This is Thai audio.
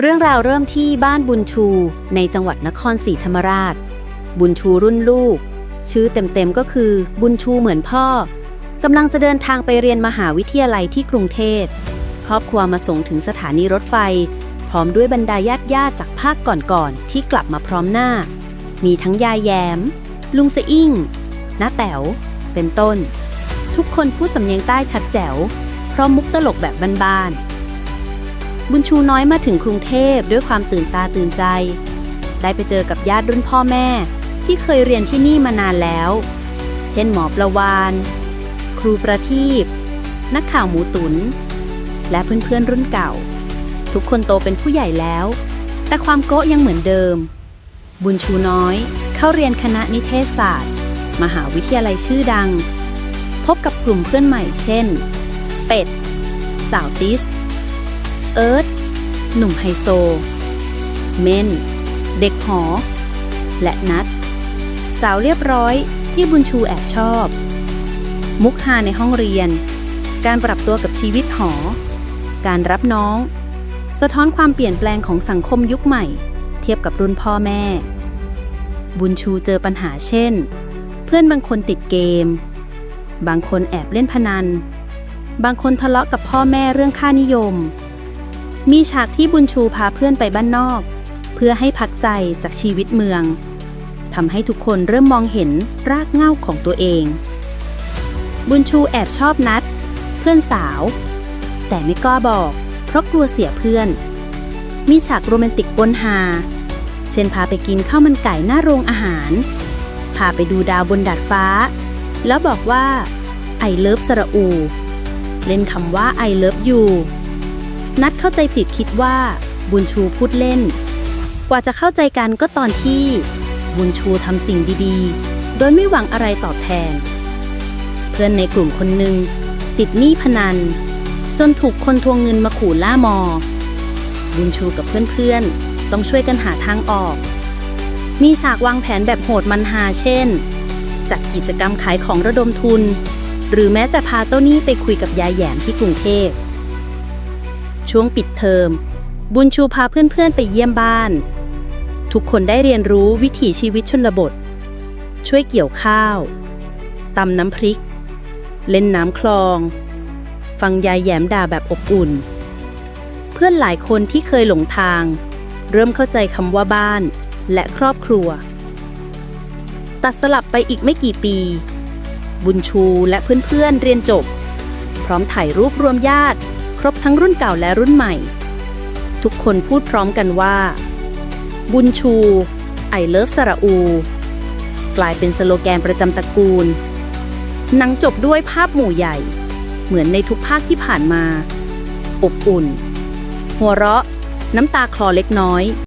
เรื่องราวเริ่มที่บ้านบุญชูในจังหวัดนครศรีธรรมราช บุญชูรุ่นลูก ชื่อเต็มๆก็คือบุญชูเหมือนพ่อกำลังจะเดินทางไปเรียนมหาวิทยาลัยที่กรุงเทพครอบครัวมาส่งถึงสถานีรถไฟ พร้อมด้วยบรรดาญาติญาติจากภาคก่อนๆที่กลับมาพร้อมหน้า มีทั้งยายแยม ลุงสะอิ่งน้าแต๋วเป็นต้น ทุกคนพูดสำเนียงใต้ชัดแจ๋วพร้อมมุกตลกแบบบ้านๆ บุญชูน้อยมาถึงกรุงเทพด้วยความตื่นตาตื่นใจ ได้ไปเจอกับญาติรุ่นพ่อแม่ ที่เคยเรียนที่นี่มานานแล้ว เช่นหมอประวานครูประทีปนักข่าวหมูตุน และเพื่อนๆรุ่นเก่า ทุกคนโตเป็นผู้ใหญ่แล้ว แต่ความโก้ยังเหมือนเดิม บุญชูน้อยเข้าเรียนคณะนิเทศศาสตร์ มหาวิทยาลัยชื่อดัง พบกับกลุ่มเพื่อนใหม่เช่น เป็ด สาวติส เอิร์ธหนุ่มไฮโซ เมน เด็กหอ และนัดสาวเรียบร้อยที่บุญชูแอบชอบ มุกฮาในห้องเรียน การปรับตัวกับชีวิตหอ การรับน้อง สะท้อนความเปลี่ยนแปลงของสังคมยุคใหม่ เทียบกับรุ่นพ่อแม่ บุญชูเจอปัญหาเช่น เพื่อนบางคนติดเกม บางคนแอบเล่นพนัน บางคนทะเลาะกับพ่อแม่เรื่องค่านิยม มีฉากที่บุญชูพาเพื่อนไปบ้านนอก เพื่อให้พักใจจากชีวิตเมืองทำให้ทุกคนเริ่มมองเห็นรากเหง้าของตัวเอง บุญชูแอบชอบนัด เพื่อนสาว แต่ไม่กล้าบอก เพราะกลัวเสียเพื่อน มีฉากโรแมนติกปนฮาเช่นพาไปกินข้าวมันไก่หน้าโรงอาหาร พาไปดูดาวบนดาดฟ้า แล้วบอกว่าไอเลิฟสระอู เล่นคำว่าไอเลิฟยู นัดเข้าใจผิดคิดว่า บุญชูพูดเล่น กว่าจะเข้าใจกันก็ตอนที่ บุญชูทำสิ่งดีๆ โดยไม่หวังอะไรตอบแทน เพื่อนในกลุ่มคนหนึ่งติดหนี้พนัน จนถูกคนทวงเงินมาขู่ล่ามอ บุญชูกับเพื่อนๆ ต้องช่วยกันหาทางออก มีฉากวางแผนแบบโหดมันหาเช่น จัดกิจกรรมขายของระดมทุน หรือแม้จะพาเจ้าหนี้ไปคุยกับยายแยมที่กรุงเทพ ช่วงปิดเทอม บุญชูพาเพื่อนๆไปเยี่ยมบ้าน ทุกคนได้เรียนรู้วิถีชีวิตชนบท ช่วยเกี่ยวข้าวตำน้ำพริก เล่นน้ำคลอง ฟังยายแยมด่าแบบอบอุ่น เพื่อนหลายคนที่เคยหลงทาง เริ่มเข้าใจคำว่าบ้านและครอบครัว ตัดสลับไปอีกไม่กี่ปี บุญชูและเพื่อนๆเรียนจบ พร้อมถ่ายรูปรวมญาติ ครบทั้งรุ่นเก่าและรุ่นใหม่ ทุกคนพูดพร้อมกันว่า บุญชูไอเลิฟสระอู กลายเป็นสโลแกนประจำตระกูลหนังจบด้วยภาพหมู่ใหญ่ เหมือนในทุกภาคที่ผ่านมา อบอุ่น หัวเราะ น้ำตาคลอเล็กน้อย